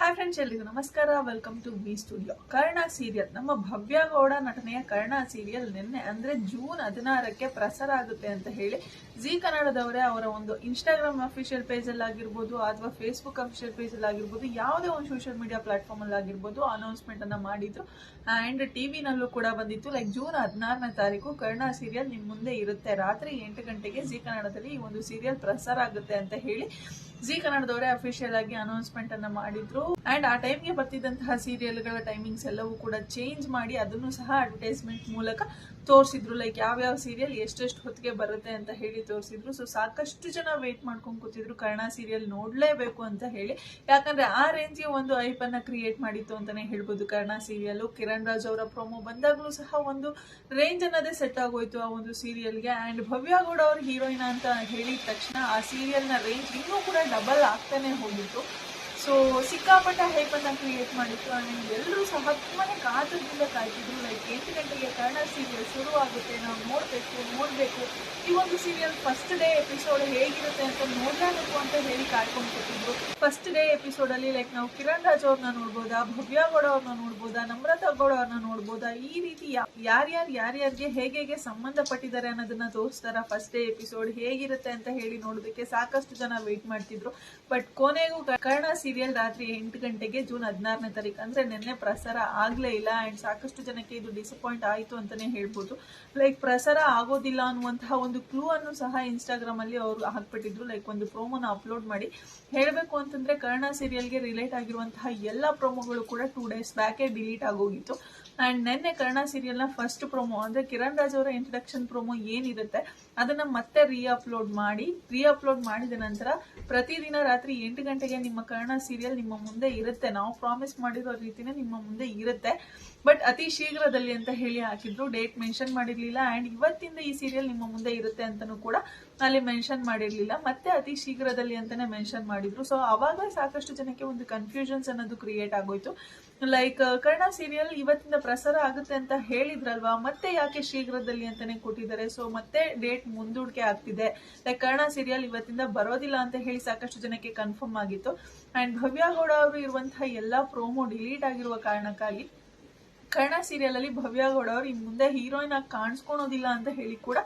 Hi friends ಎಲ್ರಿಗೂ ನಮಸ್ಕಾರ. Welcome to B studio Karna serial ನಮ್ಮ ಭವ್ಯ ಗೌಡ ನಟನೆಯ ಕರ್ಣ ಸೀರಿಯಲ್ ನಿನ್ನೆ ಅಂದ್ರೆ ಜೂನ್ ಹದಿನಾರಕ್ಕೆ ಪ್ರಸಾರ ಆಗುತ್ತೆ ಅಂತ ಹೇಳಿ ಜಿ ಕನ್ನಡದವರೇ ಅವರ ಒಂದು ಇನ್ಸ್ಟಾಗ್ರಾಮ್ ಅಫಿಷಿಯಲ್ ಪೇಜ್ ಅಲ್ಲಿ ಆಗಿರ್ಬೋದು ಅಥವಾ ಫೇಸ್ಬುಕ್ ಅಫಿಷಿಯಲ್ ಪೇಜ್ ಅಲ್ಲಿ ಆಗಿರ್ಬೋದು, ಯಾವುದೇ ಒಂದು ಸೋಷಿಯಲ್ ಮೀಡಿಯಾ ಪ್ಲಾಟ್ಫಾರ್ಮ್ ಅಲ್ಲಿ ಆಗಿರ್ಬೋದು ಅನೌನ್ಸ್ಮೆಂಟ್ ಅನ್ನ ಮಾಡಿದ್ರು. ಅಂಡ್ ಟಿವಿನಲ್ಲೂ ಕೂಡ ಬಂದಿತ್ತು. ಲೈಕ್ ಜೂನ್ ಹದಿನಾರನೇ ತಾರೀಕು ಕರ್ಣ ಸೀರಿಯಲ್ ನಿಮ್ಮ ಮುಂದೆ ಇರುತ್ತೆ. ರಾತ್ರಿ ಎಂಟು ಗಂಟೆಗೆ ಜಿ ಕನ್ನಡದಲ್ಲಿ ಈ ಒಂದು ಸೀರಿಯಲ್ ಪ್ರಸಾರ ಆಗುತ್ತೆ ಅಂತ ಹೇಳಿ ಜಿ ಕನ್ನಡದವರೇ ಅಫಿಷಿಯಲ್ ಆಗಿ ಅನೌನ್ಸ್ಮೆಂಟ್ ಅನ್ನ ಮಾಡಿದ್ರು. ಅಂಡ್ ಆ ಟೈಮ್ಗೆ ಬರ್ತಿದ್ದಂತಹ ಸೀರಿಯಲ್ಗಳ ಟೈಮಿಂಗ್ಸ್ ಎಲ್ಲವೂ ಕೂಡ ಚೇಂಜ್ ಮಾಡಿ ಅದನ್ನು ಸಹ ಅಡ್ವರ್ಟೈಸ್ಮೆಂಟ್ ಮೂಲಕ ತೋರಿಸಿದ್ರು. ಲೈಕ್ ಯಾವ್ಯಾವ ಸೀರಿಯಲ್ ಎಷ್ಟೆಷ್ಟು ಹೊತ್ತಿಗೆ ಬರುತ್ತೆ ಅಂತ ಹೇಳಿ ತೋರಿಸಿದ್ರು. ಸೊ ಸಾಕಷ್ಟು ಜನ ವೇಟ್ ಮಾಡ್ಕೊಂಡು ಕೂತಿದ್ರು. ಕನ್ನಡ ಸೀರಿಯಲ್ ನೋಡಲೇಬೇಕು ಅಂತ ಹೇಳಿ. ಯಾಕಂದ್ರೆ ಆ ರೇಂಜ್ಗೆ ಒಂದು ಐಪ್ ಅನ್ನ ಕ್ರಿಯೇಟ್ ಮಾಡಿತ್ತು ಅಂತಾನೆ ಹೇಳ್ಬೋದು ಕನ್ನಡ ಸೀರಿಯಲ್ ಕಿರಣ್ ರಾಜ್ ಅವರ ಪ್ರೊಮೋ ಬಂದಾಗ್ಲೂ ಸಹ ಒಂದು ರೇಂಜ್ ಅನ್ನೋದೇ ಸೆಟ್ ಆಗೋಯ್ತು ಆ ಒಂದು ಸೀರಿಯಲ್ಗೆ ಅಂಡ್ ಭವ್ಯ ಗೌಡ ಅವ್ರ ಹೀರೋಯಿನ್ ಅಂತ ಹೇಳಿದ ತಕ್ಷಣ ಆ ಸೀರಿಯಲ್ನ ರೇಂಜ್ ಇನ್ನೂ ಕೂಡ ಡಬಲ್ ಆಗ್ತಾನೆ ಹೋಗಿತ್ತು. ಸೊ ಸಿಕ್ಕಾಪಟ್ಟ ಹೈಪ್ ಅನ್ನ ಕ್ರಿಯೇಟ್ ಮಾಡಿತ್ತು. ಆ್ಯಂಡ್ ಎಲ್ಲರೂ ಸಹ ತುಂಬಾ ಕಾತರದಿಂದ ಕಾಯ್ತಿದ್ರು. ಲೈಕ್ ಎಂಟು ಗಂಟೆಗೆ ಕನ್ನಡ ಸೀರಿಯಲ್ ಶುರು ಆಗುತ್ತೆ. ನಾವು ನೋಡಬೇಕು ನೋಡಬೇಕು. ಈ ಒಂದು ಸೀರಿಯಲ್ ಫಸ್ಟ್ ಡೇ ಎಪಿಸೋಡ್ ಹೇಗಿರುತ್ತೆ ಅಂತ ನೋಡಲೇಬೇಕು ಅಂತ ಹೇಳಿ ಕಾಯ್ಕೊಂಡು ಕೊಟ್ಟಿದ್ರು ಫಸ್ಟ್ ಡೇ ಎಪಿಸೋಡ್ ಅಲ್ಲಿ ಲೈಕ್ ನಾವು ಕಿರಣ್ ರಾಜ್ ಅವ್ರನ್ನ ನೋಡ್ಬೋದಾ? ಭವ್ಯ ಗೌಡ ಅವ್ರನ್ನ ನೋಡ್ಬೋದಾ? ನಮ್ರತಾ ಗೌಡ ಅವ್ರನ್ನ ನೋಡ್ಬೋದಾ? ಈ ರೀತಿ ಯಾರ್ಯಾರು, ಯಾರ್ಯಾರಿಗೆ ಹೇಗೆ ಹೇಗೆ ಸಂಬಂಧಪಟ್ಟಿದ್ದಾರೆ ಅನ್ನೋದನ್ನ ತೋರಿಸ್ತಾರ? ಫಸ್ಟ್ ಡೇ ಎಪಿಸೋಡ್ ಹೇಗಿರುತ್ತೆ ಅಂತ ಹೇಳಿ ನೋಡೋದಕ್ಕೆ ಸಾಕಷ್ಟು ಜನ ವೇಟ್ ಮಾಡ್ತಿದ್ರು. ಬಟ್ ಕೊನೆಗೂ ಕರ್ಣ ಸೀರಿಯಲ್ ರಾತ್ರಿ ಎಂಟು ಗಂಟೆಗೆ ಜೂನ್ ಹದಿನಾರನೇ ತಾರೀಕು. ಅಂದರೆ ನಿನ್ನೆ ಪ್ರಸಾರ ಆಗಲೇ ಇಲ್ಲ ಅಂಡ್ ಸಾಕಷ್ಟು ಜನಕ್ಕೆ ಇದು ಡಿಸಪಾಯಿಂಟ್ ಆಯಿತು ಅಂತಾನೆ ಹೇಳ್ಬೋದು. ಲೈಕ್ ಪ್ರಸಾರ ಆಗೋದಿಲ್ಲ ಅನ್ನುವಂತಹ ಒಂದು ಕ್ಲೂ ಅನ್ನು ಸಹ ಇನ್ಸ್ಟಾಗ್ರಾಮಲ್ಲಿ ಅವರು ಹಾಕ್ಬಿಟ್ಟಿದ್ರು. ಲೈಕ್ ಒಂದು ಪ್ರೋಮೋನ ಅಪ್ಲೋಡ್ ಮಾಡಿ. ಹೇಳಬೇಕು ಅಂತಂದರೆ ಕರ್ಣ ಸೀರಿಯಲ್ಗೆ ರಿಲೇಟ್ ಆಗಿರುವಂತಹ ಎಲ್ಲ ಪ್ರೋಮೋಗಳು ಕೂಡ ಟೂ ಡೇಸ್ ಬ್ಯಾಕೇ ಡಿಲೀಟ್ ಆಗೋಗಿತ್ತು. ಅಂಡ್ ನಿನ್ನೆ ಕರ್ಣ ಸೀರಿಯಲ್ನ ಫಸ್ಟ್ ಪ್ರೋಮೋ ಅಂದರೆ ಕಿರಣ್ ರಾಜ್ ಅವರ ಇಂಟ್ರಡಕ್ಷನ್ ಪ್ರೋಮೋ ಏನಿರುತ್ತೆ, ಅದನ್ನ ಮತ್ತೆ ರೀ ಅಪ್ಲೋಡ್ ಮಾಡಿ. ರೀ ಅಪ್ಲೋಡ್ ಮಾಡಿದ ನಂತರ ಪ್ರತಿದಿನ ರಾತ್ರಿ ಎಂಟು ಗಂಟೆಗೆ ನಿಮ್ಮ ಕರ್ಣ ಸೀರಿಯಲ್ ನಿಮ್ಮ ಮುಂದೆ ಇರುತ್ತೆ. ನಾವು ಪ್ರಾಮಿಸ್ ಮಾಡಿರೋ ರೀತಿನೇ ನಿಮ್ಮ ಮುಂದೆ ಇರುತ್ತೆ. ಬಟ್ ಅತಿ ಶೀಘ್ರದಲ್ಲಿ ಅಂತ ಹೇಳಿ ಹಾಕಿದ್ರು ಡೇಟ್ ಮೆನ್ಷನ್ ಮಾಡಿರ್ಲಿಲ್ಲ. ಅಂಡ್ ಇವತ್ತಿಂದ ಈ ಸೀರಿಯಲ್ ನಿಮ್ಮ ಮುಂದೆ ಇರುತ್ತೆ ಅಂತಲೂ ಕೂಡ ಅಲ್ಲಿ ಮೆನ್ಷನ್ ಮಾಡಿರಲಿಲ್ಲ. ಮತ್ತೆ ಅತಿ ಶೀಘ್ರದಲ್ಲಿ ಅಂತಾನೆ ಮೆನ್ಷನ್ ಮಾಡಿದ್ರು. ಸೊ ಅವಾಗ ಸಾಕಷ್ಟು ಜನಕ್ಕೆ ಒಂದು ಕನ್ಫ್ಯೂಷನ್ಸ್ ಅನ್ನೋದು ಕ್ರಿಯೇಟ್ ಆಗೋಯ್ತು. ಲೈಕ್ ಕನ್ನಡ ಸೀರಿಯಲ್ ಇವತ್ತಿಂದ ಪ್ರಸಾರ ಆಗುತ್ತೆ ಅಂತ ಹೇಳಿದ್ರಲ್ವಾ? ಮತ್ತೆ ಯಾಕೆ ಶೀಘ್ರದಲ್ಲಿ ಅಂತಾನೆ ಕೊಟ್ಟಿದ್ದಾರೆ? ಸೊ ಮತ್ತೆ ಡೇಟ್ ಮುಂದೂಡಿಕೆ ಆಗ್ತಿದೆ. ಲೈಕ್ ಕನ್ನಡ ಸೀರಿಯಲ್ ಇವತ್ತಿಂದ ಬರೋದಿಲ್ಲ ಅಂತ ಹೇಳಿ ಸಾಕಷ್ಟು ಜನಕ್ಕೆ ಕನ್ಫರ್ಮ್ ಆಗಿತ್ತು. ಅಂಡ್ ಭವ್ಯ ಗೌಡ ಅವರು ಇರುವಂತಹ ಎಲ್ಲಾ ಪ್ರೋಮೋ ಡಿಲೀಟ್ ಆಗಿರುವ ಕಾರಣಕ್ಕಾಗಿ ಕನ್ನಡ ಸೀರಿಯಲ್ ಅಲ್ಲಿ ಭವ್ಯ ಗೌಡ ಅವರು ಇನ್ ಮುಂದೆ ಹೀರೋಯಿನ್ ಆಗಿ ಕಾಣಿಸ್ಕೊಳೋದಿಲ್ಲ ಅಂತ ಹೇಳಿ ಕೂಡ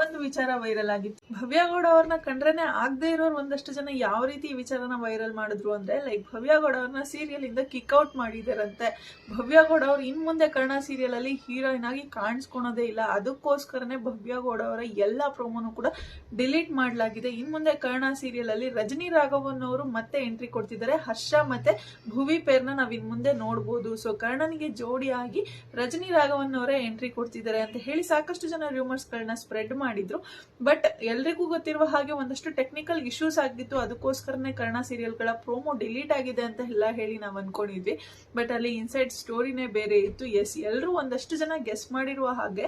ಒಂದು ವಿಚಾರ ವೈರಲ್ ಆಗಿತ್ತು. ಭವ್ಯ ಗೌಡ ಅವ್ರನ್ನ ಕಂಡ್ರೇನೆ ಆಗದೆ ಇರೋರು ಒಂದಷ್ಟು ಜನ ಯಾವ ರೀತಿ ವಿಚಾರನ ವೈರಲ್ ಮಾಡಿದ್ರು ಅಂದ್ರೆ ಲೈಕ್ ಭವ್ಯ ಗೌಡ ಅವ್ರನ್ನ ಸೀರಿಯಲ್ ಇಂದ ಕಿಕ್ ಔಟ್ ಮಾಡಿದಾರಂತೆ. ಭವ್ಯ ಗೌಡ ಅವ್ರು ಇನ್ ಮುಂದೆ ಕನ್ನಡ ಸೀರಿಯಲ್ ಅಲ್ಲಿ ಹೀರೋಯಿನ್ ಆಗಿ ಕಾಣಿಸ್ಕೊಳೋದೇ ಇಲ್ಲ. ಅದಕ್ಕೋಸ್ಕರನೇ ಭವ್ಯ ಗೌಡ ಅವರ ಎಲ್ಲಾ ಪ್ರೋಮೋನು ಕೂಡ ಡಿಲೀಟ್ ಮಾಡಲಾಗಿದೆ. ಇನ್ ಮುಂದೆ ಕನ್ನಡ ಸೀರಿಯಲ್ ಅಲ್ಲಿ ರಜನಿ ರಾಘವನ್ ಅವರು ಮತ್ತೆ ಎಂಟ್ರಿ ಕೊಡ್ತಿದ್ದಾರೆ ಹರ್ಷ ಮತ್ತೆ ಭುವಿ ಪೇರ್ನ ನಾವ್ ಇನ್ ಮುಂದೆ ನೋಡ್ಬೋದು. ಸೊ ಕರ್ಣನಿಗೆ ಜೋಡಿಯಾಗಿ ರಜನಿ ರಾಘವನ್ ಅವರೇ ಎಂಟ್ರಿ ಕೊಡ್ತಿದ್ದಾರೆ ಅಂತ ಹೇಳಿ ಸಾಕಷ್ಟು ಜನ ರೂಮರ್ಸ್ ಗಳನ್ನ ಸ್ಪ್ರೆಡ್ ಮಾಡಿದ್ರು. ಬಟ್ ಎಲ್ರಿಗೂ ಗೊತ್ತಿರುವ ಹಾಗೆ ಒಂದಷ್ಟು ಟೆಕ್ನಿಕಲ್ ಇಶ್ಯೂಸ್ ಆಗಿತ್ತು ಅದಕ್ಕೋಸ್ಕರನೇ ಕನ್ನಡ ಸೀರಿಯಲ್ಗಳ ಪ್ರೋಮೋ ಡಿಲೀಟ್ ಆಗಿದೆ ಅಂತ ಎಲ್ಲ ಹೇಳಿ ನಾವ್ ಅನ್ಕೊಂಡಿದ್ವಿ. ಬಟ್ ಅಲ್ಲಿ ಇನ್ಸೈಡ್ ಸ್ಟೋರಿನೇ ಬೇರೆ ಇತ್ತು. ಎಸ್ ಎಲ್ಲರೂ ಒಂದಷ್ಟು ಜನ ಗೆಸ್ ಮಾಡಿರುವ ಹಾಗೆ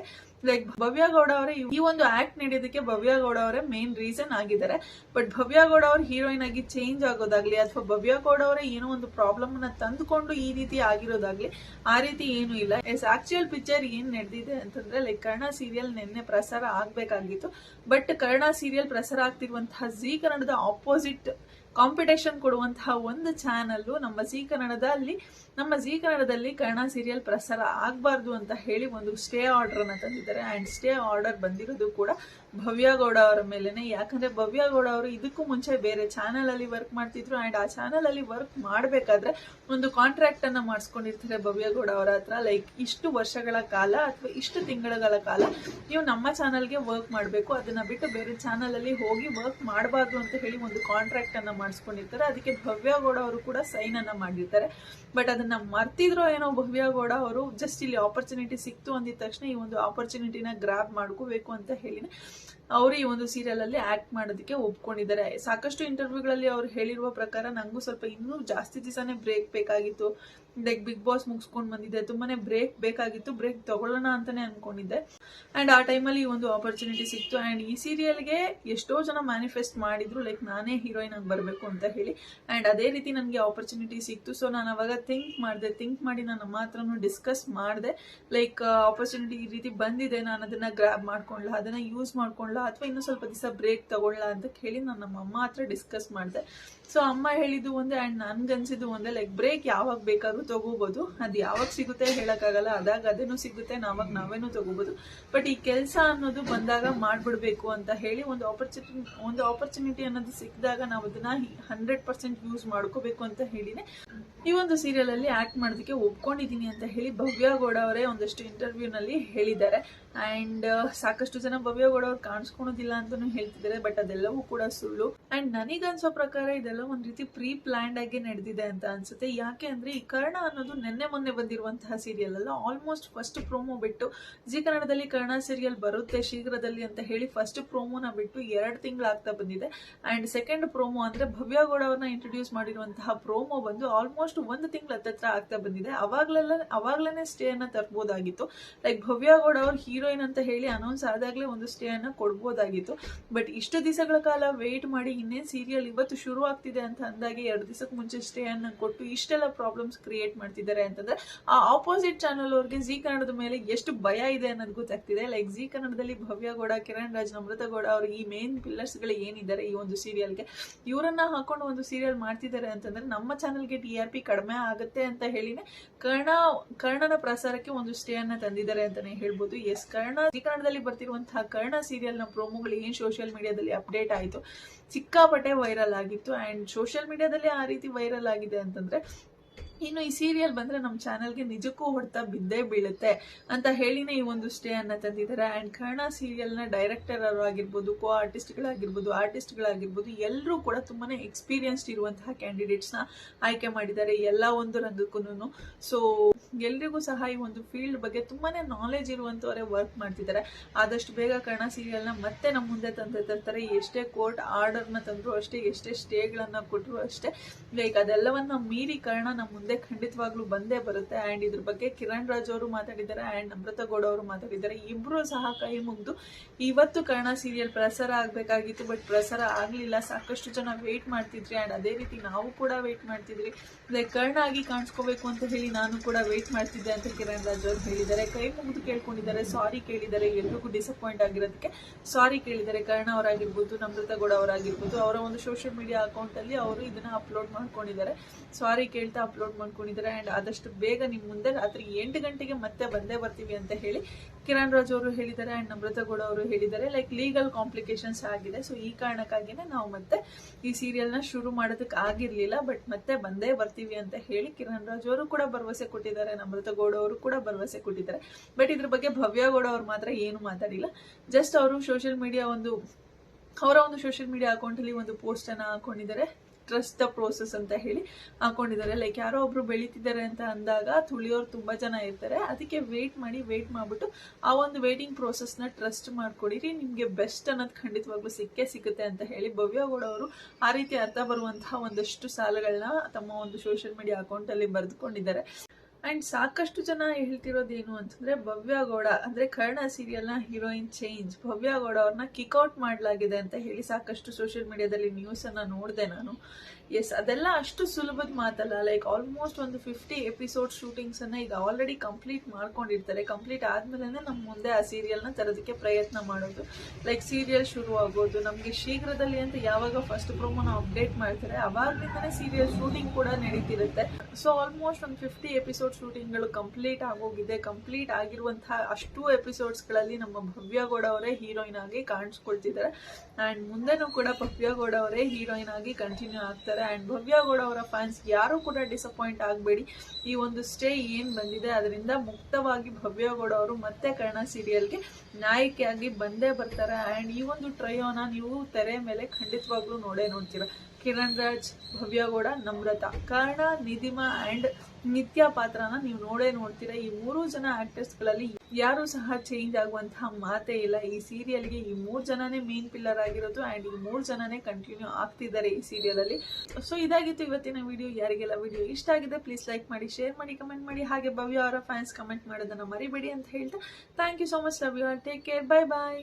ಲೈಕ್ ಭವ್ಯ ಗೌಡ ಅವರೇ, ಈ ಒಂದು ಆಕ್ಟ್ ನೀಡಿದಕ್ಕೆ ಭವ್ಯ ಗೌಡ ಅವರೇ ಮೇನ್ ರೀಸನ್ ಆಗಿದ್ದಾರೆ. ಬಟ್ ಭವ್ಯ ಗೌಡ ಅವ್ರ ಹೀರೋಯಿನ್ ಆಗಿ ಚೇಂಜ್ ಆಗೋದಾಗ್ಲಿ, ಅಥವಾ ಭವ್ಯ ಗೌಡ ಅವರೇ ಏನೋ ಒಂದು ಪ್ರಾಬ್ಲಮ್ ಅನ್ನ ತಂದುಕೊಂಡು ಈ ರೀತಿ ಆಗಿರೋದಾಗ್ಲಿ, ಆ ರೀತಿ ಏನು ಇಲ್ಲ. ಎಸ್ ಆಕ್ಚುಯಲ್ ಪಿಕ್ಚರ್ ಏನ್ ನಡೆದಿದೆ ಅಂತಂದ್ರೆ ಲೈಕ್ ಕನ್ನಡ ಸೀರಿಯಲ್ ನಿನ್ನೆ ಪ್ರಸಾರ ಆಗ್ಬೇಕಾಗಿತ್ತು. ಬಟ್ ಕನ್ನಡ ಸೀರಿಯಲ್ ಪ್ರಸಾರ ಆಗ್ತಿರುವಂತಹ ಜಿ ಕನ್ನಡದ ಆಪೋಸಿಟ್ ಕಾಂಪಿಟೇಷನ್ ಕೊಡುವಂತಹ ಒಂದು ಚಾನಲ್ಲು ನಮ್ಮ ಜಿ ಕನ್ನಡದಲ್ಲಿ, ನಮ್ಮ ಜೀ ಕನ್ನಡದಲ್ಲಿ ಕನ್ನಡ ಸೀರಿಯಲ್ ಪ್ರಸಾರ ಆಗಬಾರ್ದು ಅಂತ ಹೇಳಿ ಒಂದು ಸ್ಟೇ ಆರ್ಡರ್ ಅನ್ನ ತಂದಿದ್ದಾರೆ. ಅಂಡ್ ಸ್ಟೇ ಆರ್ಡರ್ ಬಂದಿರೋದು ಕೂಡ ಭವ್ಯ ಗೌಡ ಅವರ ಮೇಲೆನೆ. ಯಾಕಂದ್ರೆ ಭವ್ಯ ಗೌಡ ಅವರು ಇದಕ್ಕೂ ಮುಂಚೆ ಬೇರೆ ಚಾನಲ್ ಅಲ್ಲಿ ವರ್ಕ್ ಮಾಡ್ತಿದ್ರು ಅಂಡ್ ಆ ಚಾನಲ್ ಅಲ್ಲಿ ವರ್ಕ್ ಮಾಡಬೇಕಾದ್ರೆ ಒಂದು ಕಾಂಟ್ರಾಕ್ಟ್ ಅನ್ನ ಮಾಡಿಸ್ಕೊಂಡಿರ್ತಾರೆ ಭವ್ಯ ಗೌಡ ಅವರ ಹತ್ರ. ಲೈಕ್ ಇಷ್ಟು ವರ್ಷಗಳ ಕಾಲ ಅಥವಾ ಇಷ್ಟು ತಿಂಗಳುಗಳ ಕಾಲ ನೀವು ನಮ್ಮ ಚಾನಲ್ಗೆ ವರ್ಕ್ ಮಾಡಬೇಕು. ಅದನ್ನ ಬಿಟ್ಟು ಬೇರೆ ಚಾನಲ್ ಅಲ್ಲಿ ಹೋಗಿ ವರ್ಕ್ ಮಾಡಬಾರ್ದು ಅಂತ ಹೇಳಿ ಒಂದು ಕಾಂಟ್ರಾಕ್ಟ್ ಅನ್ನ ಮಾಡಿಸ್ಕೊಂಡಿರ್ತಾರೆ. ಅದಕ್ಕೆ ಭವ್ಯ ಗೌಡ ಅವರು ಕೂಡ ಸೈನ್ ಅನ್ನ ಮಾಡಿರ್ತಾರೆ. ಬಟ್ ಅದನ್ನ ಮರ್ತಿದ್ರೋ ಏನೋ ಭವ್ಯ ಗೌಡ ಅವರು ಜಸ್ಟ್ ಇಲ್ಲಿ ಆಪರ್ಚುನಿಟಿ ಸಿಕ್ತು ಅಂದಿದ ತಕ್ಷಣ ಈ ಒಂದು ಆಪರ್ಚುನಿಟಿನ ಗ್ರಾಬ್ ಮಾಡ್ಕೋಬೇಕು ಅಂತ ಹೇಳಿ ಅವರು ಈ ಒಂದು ಸೀರಿಯಲ್ ಅಲ್ಲಿ ಆಕ್ಟ್ ಮಾಡೋದಕ್ಕೆ ಒಪ್ಕೊಂಡಿದ್ದಾರೆ. ಸಾಕಷ್ಟು ಇಂಟರ್ವ್ಯೂಗಳಲ್ಲಿ ಅವ್ರು ಹೇಳಿರುವ ಪ್ರಕಾರ ನಂಗೂ ಸ್ವಲ್ಪ ಇನ್ನೂ ಜಾಸ್ತಿ ದಿವಸನೇ ಬ್ರೇಕ್ ಬೇಕಾಗಿತ್ತು. ಲೈಕ್ ಬಿಗ್ ಬಾಸ್ ಮುಗಿಸ್ಕೊಂಡು ಬಂದಿದ್ದೆ ತುಂಬಾನೇ ಬ್ರೇಕ್ ಬೇಕಾಗಿತ್ತು. ಬ್ರೇಕ್ ತಗೊಳ್ಳೋಣ ಅಂತಾನೆ ಅನ್ಕೊಂಡಿದ್ದೆ. ಅಂಡ್ ಆ ಟೈಮಲ್ಲಿ ಈ ಒಂದು ಆಪರ್ಚುನಿಟಿ ಸಿಕ್ತು. ಅಂಡ್ ಈ ಸೀರಿಯಲ್ಗೆ ಎಷ್ಟೋ ಜನ ಮ್ಯಾನಿಫೆಸ್ಟ್ ಮಾಡಿದ್ರು. ಲೈಕ್ ನಾನೇ ಹೀರೋಯಿನ್ ಆಗಿ ಬರಬೇಕು ಅಂತ ಹೇಳಿ. ಅಂಡ್ ಅದೇ ರೀತಿ ನನಗೆ ಆಪರ್ಚುನಿಟಿ ಸಿಕ್ತು. ಸೊ ನಾನು ಅವಾಗ ಥಿಂಕ್ ಮಾಡಿದೆ. ಥಿಂಕ್ ಮಾಡಿ ನಾನು ಹತ್ರನೂ ಡಿಸ್ಕಸ್ ಮಾಡಿದೆ. ಲೈಕ್ ಆಪರ್ಚುನಿಟಿ ಈ ರೀತಿ ಬಂದಿದೆ. ನಾನು ಅದನ್ನ ಗ್ರ್ಯಾಬ್ ಮಾಡ್ಕೊಳ್ಳ ಅದನ್ನ ಯೂಸ್ ಮಾಡ್ಕೊಳ್ಳ ಅಥವಾ ಇನ್ನೂ ಸ್ವಲ್ಪ ದಿವಸ ಬ್ರೇಕ್ ತಗೊಳ್ಳ ಅಂತ ಹೇಳಿ ನಾನು ನಮ್ಮ ಅಮ್ಮ ಹತ್ರ ಡಿಸ್ಕಸ್ ಮಾಡಿದೆ. ಸೊ ಅಮ್ಮ ಹೇಳಿದ್ದು ಒಂದೇ. ಆ್ಯಂಡ್ ನನ್ಗನ್ಸಿದ್ದು ಒಂದೇ. ಲೈಕ್ ಬ್ರೇಕ್ ಯಾವಾಗ ಬೇಕಾದ್ರೂ ತಗೋಬೋದು? ಅದು ಯಾವಾಗ ಸಿಗುತ್ತೆ ಹೇಳೋಕ್ಕಾಗಲ್ಲ. ಅದಾಗ ಅದೇನು ಸಿಗುತ್ತೆ, ನಾವಾಗ ನಾವೇನು ತಗೋಬೋದು. ಬಟ್ ಈ ಕೆಲಸ ಅನ್ನೋದು ಬಂದಾಗ ಮಾಡ್ಬಿಡ್ಬೇಕು ಅಂತ ಹೇಳಿ ಒಂದು ಆಪರ್ಚುನಿಟಿ ಒಂದು ಆಪರ್ಚುನಿಟಿ ಅನ್ನೋದು ಸಿಕ್ಕಿದಾಗ ನಾವು ಅದನ್ನ ಹಂಡ್ರೆಡ್ ಪರ್ಸೆಂಟ್ ಯೂಸ್ ಮಾಡ್ಕೋಬೇಕು ಅಂತ ಹೇಳಿನೇ ಈ ಒಂದು ಸೀರಿಯಲ್ ಅಲ್ಲಿ ಆಕ್ಟ್ ಮಾಡೋದಕ್ಕೆ ಒಪ್ಕೊಂಡಿದ್ದೀನಿ ಅಂತ ಹೇಳಿ ಭವ್ಯ ಗೌಡ ಅವರೇ ಒಂದಷ್ಟು ಇಂಟರ್ವ್ಯೂ ನಲ್ಲಿ ಹೇಳಿದ್ದಾರೆ. ಅಂಡ್ ಸಾಕಷ್ಟು ಜನ ಭವ್ಯ ಗೌಡ ಅವ್ರು ಕಾಣಿಸ್ಕೊಳೋದಿಲ್ಲ ಅಂತಾನು ಹೇಳ್ತಿದ್ದಾರೆ ಬಟ್ ಅದೆಲ್ಲವೂ ಕೂಡ ಸುಳ್ಳು. ಅಂಡ್ ನನಗನ್ಸೋ ಪ್ರಕಾರ ಇದೆಲ್ಲ ಒಂದ್ ರೀತಿ ಪ್ರೀ ಪ್ಲಾನ್ಡ್ ಆಗಿ ನಡೆದಿದೆ ಅಂತ ಅನ್ಸುತ್ತೆ. ಯಾಕೆ ಅಂದ್ರೆ ಈ ಕರ್ಣ ಅನ್ನೋದು ನಿನ್ನೆ ಮೊನ್ನೆ ಬಂದಿರುವಂತಹ ಸೀರಿಯಲ್ ಅಲ್ಲ. ಆಲ್ಮೋಸ್ಟ್ ಫಸ್ಟ್ ಪ್ರೋಮೋ ಬಿಟ್ಟು ಜಿ ಕನ್ನಡದಲ್ಲಿ ಕರ್ಣ ಸೀರಿಯಲ್ ಬರುತ್ತೆ ಶೀಘ್ರದಲ್ಲಿ ಅಂತ ಹೇಳಿ ಫಸ್ಟ್ ಪ್ರೋಮೋನ ಬಿಟ್ಟು ಎರಡು ತಿಂಗಳಾಗ್ತಾ ಬಂದಿದೆ. ಅಂಡ್ ಸೆಕೆಂಡ್ ಪ್ರೋಮೋ ಅಂದ್ರೆ ಭವ್ಯ ಅವ್ರನ್ನ ಇಂಟ್ರೊಡ್ಯೂಸ್ ಮಾಡಿರುವಂತಹ ಪ್ರೋಮೋ ಬಂದು ಆಲ್ಮೋಸ್ಟ್ ಒಂದು ತಿಂಗಳ ಹತ್ತತ್ರ ಆಗ್ತಾ ಬಂದಿದೆ. ಅವಾಗ್ಲೆಲ್ಲ ಅವಾಗ್ಲೇನೆ ಸ್ಟೇ ಅನ್ನ ತರ್ಬೋದಾಗಿತ್ತು. ಲೈಕ್ ಭವ್ಯ ಗೌಡ ಅವ್ರ ಹೀರೋಯಿನ್ ಅಂತ ಹೇಳಿ ಅನೌನ್ಸ್ ಆದಾಗಲೇ ಒಂದು ಸ್ಟೇಯನ್ನು ಕೊಡ್ಬೋದಾಗಿತ್ತು. ಬಟ್ ಇಷ್ಟು ದಿವಸಗಳ ಕಾಲ ವೆಯ್ಟ್ ಮಾಡಿ ಇನ್ನೇನು ಸೀರಿಯಲ್ ಇವತ್ತು ಶುರು ಆಗ್ತಿದೆ ಅಂತ ಅಂದಾಗೆ ಎರಡು ದಿವಸಕ್ಕೆ ಮುಂಚೆ ಸ್ಟೇ ಅನ್ನ ಕೊಟ್ಟು ಇಷ್ಟೆಲ್ಲ ಪ್ರಾಬ್ಲಮ್ಸ್ ಕ್ರಿಯೇಟ್ ಮಾಡ್ತಿದ್ದಾರೆ ಅಂತಂದ್ರೆ ಆ ಆಪೋಸಿಟ್ ಚಾನಲ್ ಅವ್ರಿಗೆ ಜಿ ಕನ್ನಡದ ಮೇಲೆ ಎಷ್ಟು ಭಯ ಇದೆ ಅನ್ನೋದು ಗೊತ್ತಾಗ್ತಿದೆ. ಲೈಕ್ ಜಿ ಕನ್ನಡದಲ್ಲಿ ಭವ್ಯ ಗೌಡ, ಕಿರಣ್ ರಾಜ್, ನಮ್ರತ ಗೌಡ ಅವ್ರ ಈ ಮೇನ್ ಪಿಲ್ಲರ್ಸ್ಗಳು ಏನಿದ್ದಾರೆ ಈ ಒಂದು ಸೀರಿಯಲ್ಗೆ ಇವರನ್ನ ಹಾಕೊಂಡು ಒಂದು ಸೀರಿಯಲ್ ಮಾಡ್ತಿದ್ದಾರೆ ಅಂತಂದ್ರೆ ನಮ್ಮ ಚಾನಲ್ಗೆ ಟಿ ಆರ್ ಪಿ ಕಡಿಮೆ ಆಗುತ್ತೆ ಅಂತ ಹೇಳಿನೇ ಕರ್ಣ, ಕರ್ಣನ ಪ್ರಸಾರಕ್ಕೆ ಒಂದು ಸ್ಟೇಯನ್ನು ತಂದಿದ್ದಾರೆ ಅಂತಲೇ ಹೇಳ್ಬೋದು. ಎಸ್ ಕರ್ಣ ಕನ್ನಡದಲ್ಲಿ ಬರ್ತಿರುವಂತಹ ಕರ್ಣ ಸೀರಿಯಲ್ನ ಪ್ರೋಮೋಗಳು ಏನ್ ಸೋಷಿಯಲ್ ಮೀಡಿಯಾದಲ್ಲಿ ಅಪ್ಡೇಟ್ ಆಯಿತು, ಸಿಕ್ಕಾಪಟ್ಟೆ ವೈರಲ್ ಆಗಿತ್ತು. ಅಂಡ್ ಸೋಷಿಯಲ್ ಮೀಡಿಯಾದಲ್ಲಿ ಆ ರೀತಿ ವೈರಲ್ ಆಗಿದೆ ಅಂತಂದ್ರೆ, ಇನ್ನು ಈ ಸೀರಿಯಲ್ ಬಂದ್ರೆ ನಮ್ಮ ಚಾನಲ್ಗೆ ನಿಜಕ್ಕೂ ಹೊಡ್ತಾ ಬಿದ್ದೇ ಬೀಳುತ್ತೆ ಅಂತ ಹೇಳಿನೇ ಈ ಒಂದು ಸ್ಟೇ ಅನ್ನ ತಂದಿದ್ದಾರೆ. ಅಂಡ್ ಕರ್ಣ ಸೀರಿಯಲ್ನ ಡೈರೆಕ್ಟರ್ ಆಗಿರ್ಬೋದು ಕೋ ಆರ್ಟಿಸ್ಟ್ಗಳಾಗಿರ್ಬೋದು ಆರ್ಟಿಸ್ಟ್ಗಳಾಗಿರ್ಬೋದು ಎಲ್ಲರೂ ಕೂಡ ತುಂಬಾನೇ ಎಕ್ಸ್ಪೀರಿಯನ್ಸ್ಡ್ ಇರುವಂತಹ ಕ್ಯಾಂಡಿಡೇಟ್ಸ್ನ ಆಯ್ಕೆ ಮಾಡಿದ್ದಾರೆ ಎಲ್ಲ ಒಂದು ರಂಗಕ್ಕೂ ಸೊ ಎಲ್ರಿಗೂ ಸಹ ಈ ಒಂದು ಫೀಲ್ಡ್ ಬಗ್ಗೆ ತುಂಬಾನೇ ನಾಲೆಜ್ ಇರುವಂತವರೇ ವರ್ಕ್ ಮಾಡ್ತಿದ್ದಾರೆ ಆದಷ್ಟು ಬೇಗ ಕನ್ನಡ ಸೀರಿಯಲ್ನ ಮತ್ತೆ ನಮ್ಮ ಮುಂದೆ ತಂದು ತರ್ತಾರೆ ಎಷ್ಟೇ ಕೋರ್ಟ್ ಆರ್ಡರ್ನ ತಂದರೂ ಅಷ್ಟೇ, ಎಷ್ಟೇ ಸ್ಟೇಗಳನ್ನು ಕೊಟ್ಟರು ಅಷ್ಟೇ. ಲೈಕ್ ಅದೆಲ್ಲವನ್ನ ಮೀರಿ ಕರ್ಣ ನಮ್ಮ ಮುಂದೆ ಖಂಡಿತವಾಗ್ಲೂ ಬಂದೇ ಬರುತ್ತೆ. ಆ್ಯಂಡ್ ಇದ್ರ ಬಗ್ಗೆ ಕಿರಣ್ ರಾಜ್ ಅವರು ಮಾತಾಡಿದ್ದಾರೆ ಆ್ಯಂಡ್ ಅಮೃತ ಗೌಡ ಅವರು ಮಾತಾಡಿದ್ದಾರೆ. ಇಬ್ರು ಸಹ ಕೈ ಮುಗ್ದು ಇವತ್ತು ಕರ್ಣ ಸೀರಿಯಲ್ ಪ್ರಸಾರ ಆಗಬೇಕಾಗಿತ್ತು ಬಟ್ ಪ್ರಸಾರ ಆಗಲಿಲ್ಲ. ಸಾಕಷ್ಟು ಜನ ವೇಟ್ ಮಾಡ್ತಿದ್ರಿ. ಆ್ಯಂಡ್ ಅದೇ ರೀತಿ ನಾವು ಕೂಡ ವೇಟ್ ಮಾಡ್ತಿದ್ರಿ ಲೈಕ್ ಕರ್ಣ ಆಗಿ ಕಾಣಿಸ್ಕೋಬೇಕು ಅಂತ ಹೇಳಿ ನಾನು ಕೂಡ ವೇಟ್ ಮಾಡ್ತಿದ್ದೆ ಅಂತ ಕಿರಣ್ ರಾಜ್ ಅವರು ಹೇಳಿದ್ದಾರೆ. ಕೈ ಮುಗಿದು ಕೇಳ್ಕೊಂಡಿದ್ದಾರೆ. ಸಾರಿ ಕೇಳಿದ್ದಾರೆ. ಎಲ್ರಿಗೂ ಡಿಸಪಾಯಿಂಟ್ ಆಗಿರೋದಕ್ಕೆ ಸಾರಿ ಕೇಳಿದ್ದಾರೆ. ಕರ್ಣ ಅವರಾಗಿರ್ಬೋದು, ನಮ್ರತಾ ಗೌಡ ಅವರಾಗಿರ್ಬೋದು, ಅವರ ಒಂದು ಸೋಷಿಯಲ್ ಮೀಡಿಯಾ ಅಕೌಂಟಲ್ಲಿ ಅವರು ಇದನ್ನ ಅಪ್ಲೋಡ್ ಮಾಡ್ಕೊಂಡಿದ್ದಾರೆ. ಸಾರಿ ಕೇಳ್ತಾ ಅಪ್ಲೋಡ್ ಮಾಡ್ಕೊಂಡಿದ್ದಾರೆ. ಆ್ಯಂಡ್ ಆದಷ್ಟು ಬೇಗ ನಿಮ್ಮ ಮುಂದೆ ರಾತ್ರಿ ಎಂಟು ಗಂಟೆಗೆ ಮತ್ತೆ ಬಂದೇ ಬರ್ತೀವಿ ಅಂತ ಹೇಳಿ ಕಿರಣ್ ರಾಜ್ ಅವರು ಹೇಳಿದ್ದಾರೆ. ಆ್ಯಂಡ್ ನಮ್ರತಾ ಗೌಡ ಅವರು ಹೇಳಿದ್ದಾರೆ. ಲೈಕ್ ಲೀಗಲ್ ಕಾಂಪ್ಲಿಕೇಶನ್ಸ್ ಆಗಿದೆ. ಸೊ ಈ ಕಾರಣಕ್ಕಾಗಿನೇ ನಾವು ಮತ್ತೆ ಈ ಸೀರಿಯಲ್ನ ಶುರು ಮಾಡೋದಕ್ಕೆ ಆಗಿರಲಿಲ್ಲ. ಬಟ್ ಮತ್ತೆ ಬಂದೇ ಬರ್ತೀವಿ ಅಂತ ಹೇಳಿ ಕಿರಣ್ ರಾಜ್ ಅವರು ಕೂಡ ಭರವಸೆ ಕೊಟ್ಟಿದ್ದಾರೆ. ನಮ್ರತ ಗೌಡ ಅವರು ಕೂಡ ಭರವಸೆ ಕೊಟ್ಟಿದ್ದಾರೆ. ಬಟ್ ಇದ್ರ ಬಗ್ಗೆ ಭವ್ಯ ಗೌಡ ಅವ್ರು ಮಾತ್ರ ಏನು ಮಾತಾಡಿಲ್ಲ. ಜಸ್ಟ್ ಅವರು ಸೋಷಿಯಲ್ ಮೀಡಿಯಾ ಒಂದು, ಅವರ ಒಂದು ಸೋಷಿಯಲ್ ಮೀಡಿಯಾ ಅಕೌಂಟ್ ಅಲ್ಲಿ ಒಂದು ಪೋಸ್ಟ್ ಅನ್ನ ಹಾಕೊಂಡಿದ್ದಾರೆ. ಟ್ರಸ್ಟ್ ದ ಪ್ರೋಸೆಸ್ ಅಂತ ಹೇಳಿ ಹಾಕೊಂಡಿದ್ದಾರೆ. ಲೈಕ್ ಯಾರೋ ಒಬ್ರು ಬೆಳೀತಿದ್ದಾರೆ ಅಂತ ಅಂದಾಗ ತುಳಿಯೋರು ತುಂಬಾ ಜನ ಇರ್ತಾರೆ. ಅದಕ್ಕೆ ವೇಟ್ ಮಾಡಿ ವೇಟ್ ಮಾಡ್ಬಿಟ್ಟು ಆ ಒಂದು ವೇಟಿಂಗ್ ಪ್ರೋಸೆಸ್ನ ಟ್ರಸ್ಟ್ ಮಾಡ್ಕೊಡಿರಿ ನಿಮ್ಗೆ ಬೆಸ್ಟ್ ಅನ್ನೋದು ಖಂಡಿತವಾಗ್ಲೂ ಸಿಕ್ಕೇ ಸಿಗುತ್ತೆ ಅಂತ ಹೇಳಿ ಭವ್ಯ ಗೌಡ ಅವರು ಆ ರೀತಿ ಅರ್ಥ ಬರುವಂತಹ ಒಂದಷ್ಟು ಸಾಲಗಳನ್ನ ತಮ್ಮ ಒಂದು ಸೋಷಿಯಲ್ ಮೀಡಿಯಾ ಅಕೌಂಟ್ ಅಲ್ಲಿ ಬರೆದುಕೊಂಡಿದ್ದಾರೆ. ಅಂಡ್ ಸಾಕಷ್ಟು ಜನ ಹೇಳ್ತಿರೋದು ಏನು ಅಂತಂದ್ರೆ ಭವ್ಯ ಗೌಡ, ಅಂದ್ರೆ ಕರ್ಣ ಸೀರಿಯಲ್ನ ಹೀರೋಯಿನ್ ಚೇಂಜ್ ಭವ್ಯ ಗೌಡ ಅವ್ರನ್ನ ಕಿಕ್ಔಟ್ ಮಾಡಲಾಗಿದೆ ಅಂತ ಹೇಳಿ ಸಾಕಷ್ಟು ಸೋಷಿಯಲ್ ಮೀಡಿಯಾದಲ್ಲಿ ನ್ಯೂಸ್ ಅನ್ನ ನೋಡಿದೆ ನಾನು. ಎಸ್ ಅದೆಲ್ಲ ಅಷ್ಟು ಸುಲಭದ ಮಾತಲ್ಲ. ಲೈಕ್ ಆಲ್ಮೋಸ್ಟ್ ಒಂದು ಫಿಫ್ಟಿ ಎಪಿಸೋಡ್ ಶೂಟಿಂಗ್ಸ್ ಅನ್ನ ಈಗ ಆಲ್ರೆಡಿ ಕಂಪ್ಲೀಟ್ ಮಾಡ್ಕೊಂಡಿರ್ತಾರೆ. ಕಂಪ್ಲೀಟ್ ಆದ್ಮೇಲೆ ನಮ್ಮ ಮುಂದೆ ಆ ಸೀರಿಯಲ್ನ ತರೋದಕ್ಕೆ ಪ್ರಯತ್ನ ಮಾಡೋದು. ಲೈಕ್ ಸೀರಿಯಲ್ ಶುರು ಆಗೋದು ನಮ್ಗೆ ಶೀಘ್ರದಲ್ಲಿ ಅಂತ ಯಾವಾಗ ಫಸ್ಟ್ ಪ್ರೋಮೋನ ಅಪ್ಡೇಟ್ ಮಾಡ್ತಾರೆ, ಅವಾಗ್ಲಿಂದಾನೇ ಸೀರಿಯಲ್ ಶೂಟಿಂಗ್ ಕೂಡ ನಡೀತಿರುತ್ತೆ. ಸೊ ಆಲ್ಮೋಸ್ಟ್ ಒಂದು ಫಿಫ್ಟಿ ಎಪಿಸೋಡ್ ಶೂಟಿಂಗ್ಗಳು ಕಂಪ್ಲೀಟ್ ಆಗೋಗಿದೆ. ಕಂಪ್ಲೀಟ್ ಆಗಿರುವಂತಹ ಅಷ್ಟು ಎಪಿಸೋಡ್ಸ್ಗಳಲ್ಲಿ ನಮ್ಮ ಭವ್ಯ ಗೌಡ ಅವರೇ ಹೀರೋಯಿನ್ ಆಗಿ ಕಾಣಿಸ್ಕೊಳ್ತಿದ್ದಾರೆ. ಅಂಡ್ ಮುಂದೆನೂ ಕೂಡ ಭವ್ಯ ಗೌಡ ಅವರೇ ಹೀರೋಯಿನ್ ಆಗಿ ಕಂಟಿನ್ಯೂ ಆಗ್ತಾರೆ. ಅಂಡ್ ಭವ್ಯ ಗೌಡ ಅವರ ಫ್ಯಾನ್ಸ್ ಯಾರು ಕೂಡ ಡಿಸಪಾಯಿಂಟ್ ಆಗಬೇಡಿ. ಈ ಒಂದು ಸ್ಟೇ ಏನ್ ಬಂದಿದೆ ಅದರಿಂದ ಮುಕ್ತವಾಗಿ ಭವ್ಯ ಗೌಡ ಅವರು ಮತ್ತೆ ಕರ್ಣ ಸೀರಿಯಲ್ಗೆ ನಾಯಕಿಯಾಗಿ ಬಂದೇ ಬರ್ತಾರೆ. ಅಂಡ್ ಈ ಒಂದು ಟ್ರಯೋನ ನೀವು ತೆರೆ ಮೇಲೆ ಖಂಡಿತವಾಗ್ಲೂ ನೋಡೇ ನೋಡ್ತೀರ. ಕಿರಣ್ ರಾಜ್ ಭವ್ಯಗೌಡ ನಮ್ರತಾ. ಕರ್ಣ, ನಿಧಿಮಾ ಅಂಡ್ ನಿತ್ಯ ಪಾತ್ರನ ನೀವು ನೋಡೇ ನೋಡ್ತೀರಾ? ಈ ಮೂರು ಜನ ಆಕ್ಟರ್ಸ್ಗಳಲ್ಲಿ ಯಾರು ಸಹ ಚೇಂಜ್ ಆಗುವಂತಹ ಮಾತೇ ಇಲ್ಲ. ಈ ಸೀರಿಯಲ್ಗೆ ಈ ಮೂರು ಜನನೇ ಮೇನ್ ಪಿಲ್ಲರ್ ಆಗಿರೋದು ಅಂಡ್ ಈ ಮೂರು ಜನನೇ ಕಂಟಿನ್ಯೂ ಆಗ್ತಿದ್ದಾರೆ ಈ ಸೀರಿಯಲ್ ಅಲ್ಲಿ ಸೊ ಇದಾಗಿತ್ತು ಇವತ್ತಿನ ವಿಡಿಯೋ ಯಾರಿಗೆಲ್ಲ ವಿಡಿಯೋ ಇಷ್ಟ ಆಗಿದೆ ಪ್ಲೀಸ್ ಲೈಕ್ ಮಾಡಿ ಶೇರ್ ಮಾಡಿ ಕಮೆಂಟ್ ಮಾಡಿ. ಹಾಗೆ ಭವ್ಯ ಅವರ ಫ್ಯಾನ್ಸ್ ಕಮೆಂಟ್ ಮಾಡೋದನ್ನ ಮರಿಬೇಡಿ ಅಂತ ಹೇಳ್ತಾ thank you so much love you all take care bye bye